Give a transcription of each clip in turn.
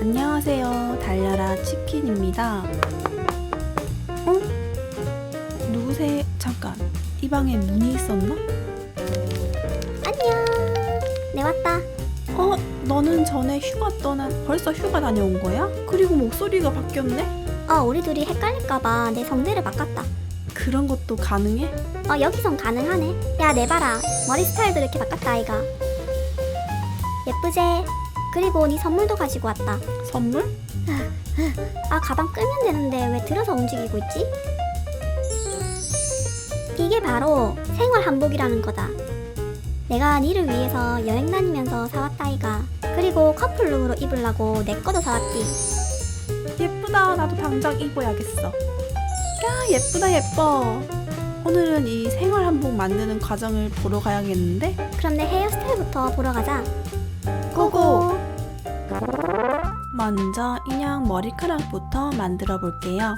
안녕하세요. 달려라 치킨입니다. 어? 누구세? 잠깐. 이 방에 문이 있었나? 안녕. 내 왔다. 어? 너는 전에 휴가 떠난 벌써 휴가 다녀온 거야? 그리고 목소리가 바뀌었네? 어, 우리 둘이 헷갈릴까봐 내 성대를 바꿨다. 그런 것도 가능해? 어, 여기선 가능하네. 야, 내 봐라. 머리 스타일도 이렇게 바꿨다, 아이가. 예쁘제? 그리고 네 선물도 가지고 왔다. 선물? 아, 가방 끌면 되는데 왜 들어서 움직이고 있지? 이게 바로 생활 한복이라는 거다. 내가 니를 위해서 여행 다니면서 사왔다, 아이가. 그리고 커플룩으로 입으려고 내 거도 사왔지. 예쁘다. 나도 당장 입어야겠어. 야, 예쁘다, 예뻐. 오늘은 이 생활 한복 만드는 과정을 보러 가야겠는데? 그럼 내 헤어스타일부터 보러 가자. 고고! 먼저 인형 머리카락부터 만들어 볼게요.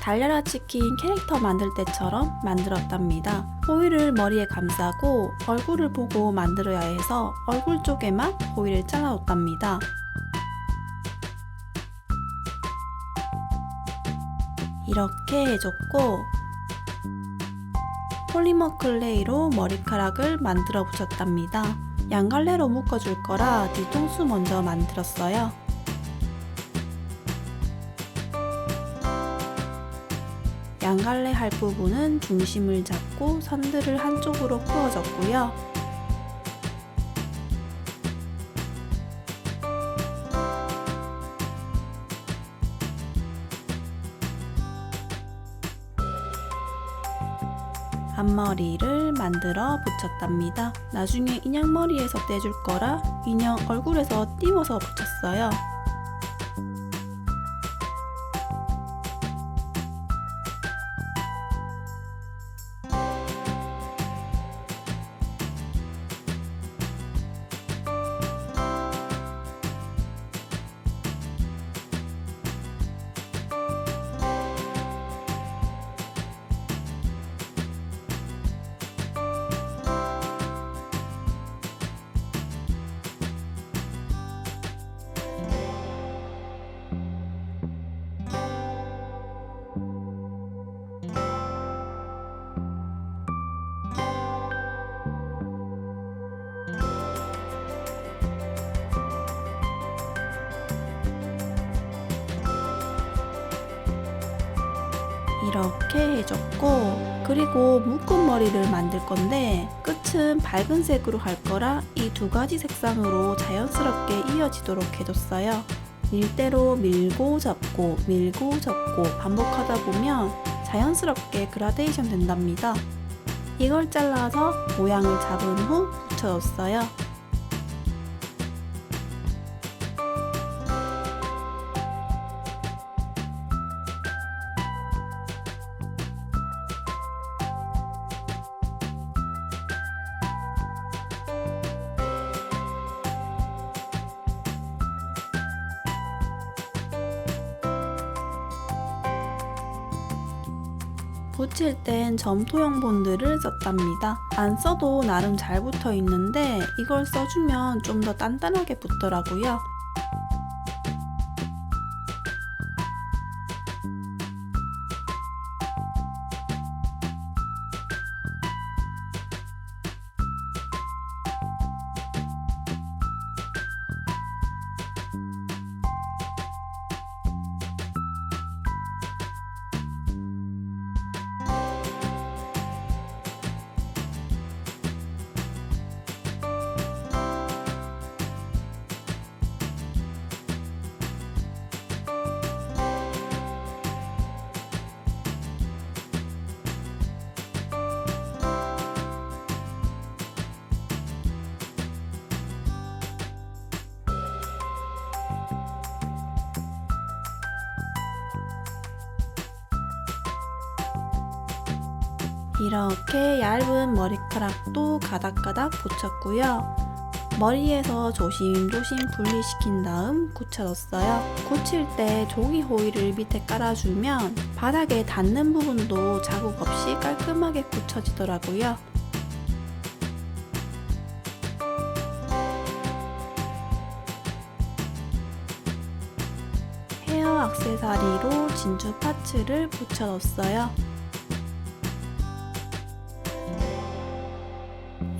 달려라 치킨 캐릭터 만들 때처럼 만들었답니다. 호일을 머리에 감싸고 얼굴을 보고 만들어야 해서 얼굴 쪽에만 호일을 잘라뒀답니다. 이렇게 해줬고 폴리머 클레이로 머리카락을 만들어 붙였답니다. 양갈래로 묶어줄 거라 뒤통수 먼저 만들었어요. 양갈래 할 부분은 중심을 잡고 선들을 한쪽으로 풀어줬고요. 앞머리를 만들어 붙였답니다. 나중에 인형 머리에서 떼줄 거라 인형 얼굴에서 띄워서 붙였어요. 이렇게 해줬고 그리고 묶은 머리를 만들 건데 끝은 밝은 색으로 할 거라 이 두 가지 색상으로 자연스럽게 이어지도록 해줬어요. 밀대로 밀고 접고 밀고 접고 반복하다 보면 자연스럽게 그라데이션 된답니다. 이걸 잘라서 모양을 잡은 후 붙여줬어요. 붙일 땐 점토형 본드를 썼답니다. 안 써도 나름 잘 붙어 있는데 이걸 써주면 좀 더 단단하게 붙더라고요. 이렇게 얇은 머리카락도 가닥가닥 붙였고요. 머리에서 조심조심 분리시킨 다음 굳혀줬어요. 굳힐 때 종이 호일을 밑에 깔아주면 바닥에 닿는 부분도 자국 없이 깔끔하게 굳혀지더라고요. 헤어 액세서리로 진주 파츠를 붙여줬어요.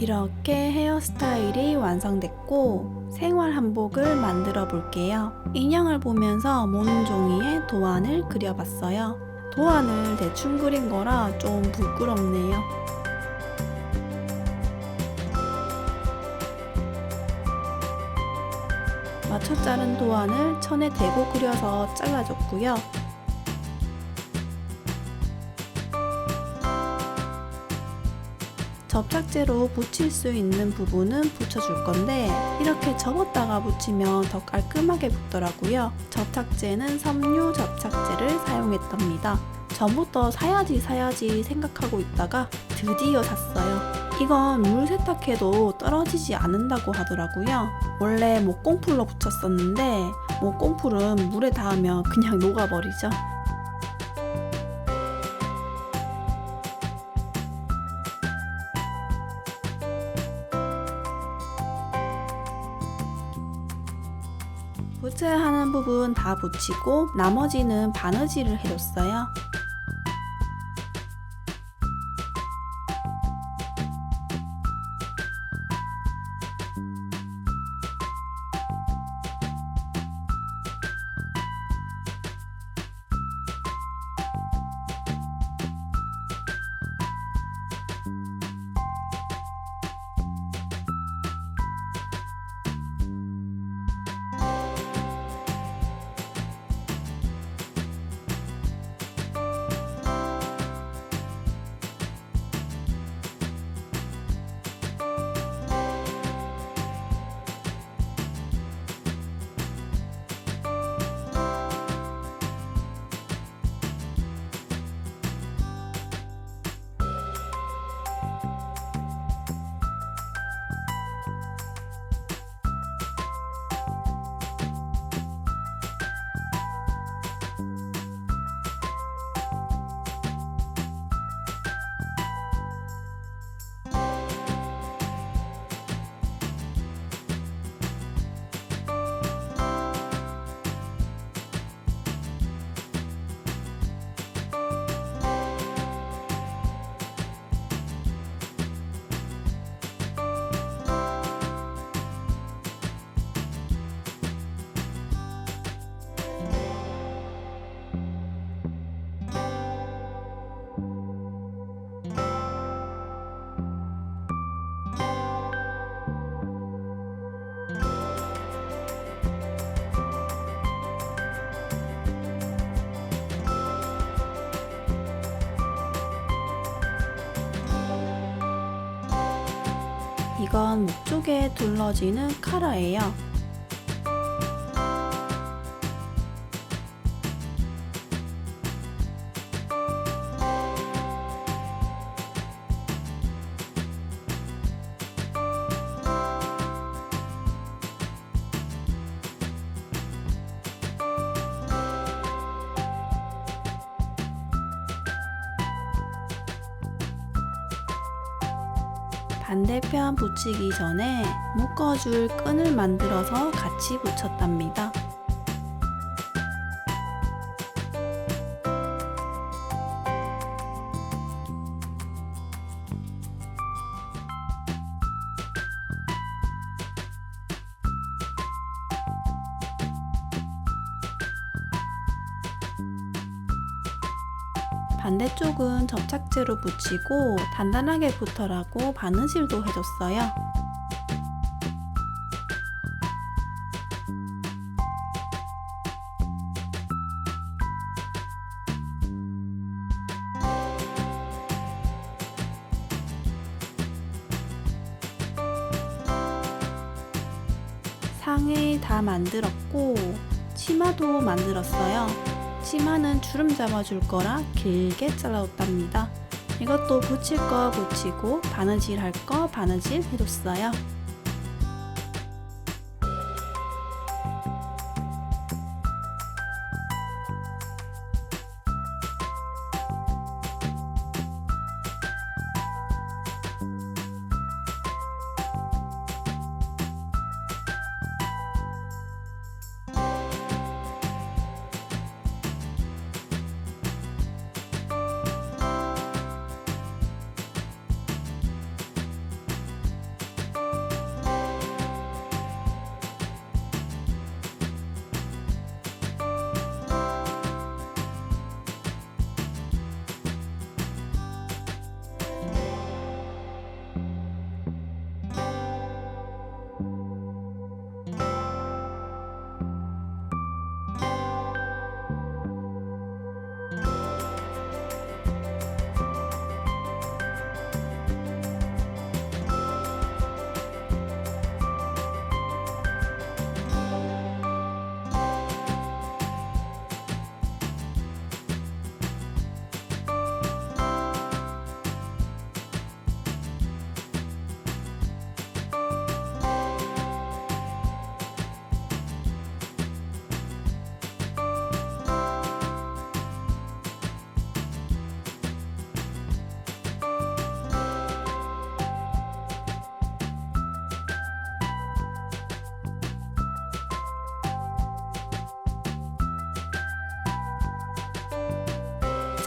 이렇게 헤어스타일이 완성됐고 생활 한복을 만들어 볼게요. 인형을 보면서 모는 종이에 도안을 그려봤어요. 도안을 대충 그린 거라 좀 부끄럽네요. 맞춰 자른 도안을 천에 대고 그려서 잘라줬고요. 접착제로 붙일 수 있는 부분은 붙여줄 건데 이렇게 접었다가 붙이면 더 깔끔하게 붙더라고요. 접착제는 섬유 접착제를 사용했답니다. 전부터 사야지 사야지 생각하고 있다가 드디어 샀어요. 이건 물 세탁해도 떨어지지 않는다고 하더라고요. 원래 목공풀로 붙였었는데 목공풀은 물에 닿으면 그냥 녹아버리죠. 붙여야 하는 부분 다 붙이고 나머지는 바느질을 해줬어요. 이건 목 쪽에 둘러지는 카라예요. 반대편 붙이기 전에 묶어줄 끈을 만들어서 같이 붙였답니다. 반대쪽은 접착제로 붙이고 단단하게 붙어라고 바느질도 해줬어요. 상의 다 만들었고 치마도 만들었어요. 치마는 주름 잡아줄 거라 길게 잘라줬답니다. 이것도 붙일 거 붙이고 바느질 할 거 바느질 해줬어요.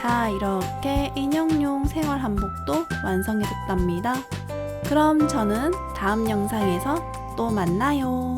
자, 이렇게 인형용 생활 한복도 완성해줬답니다. 그럼 저는 다음 영상에서 또 만나요.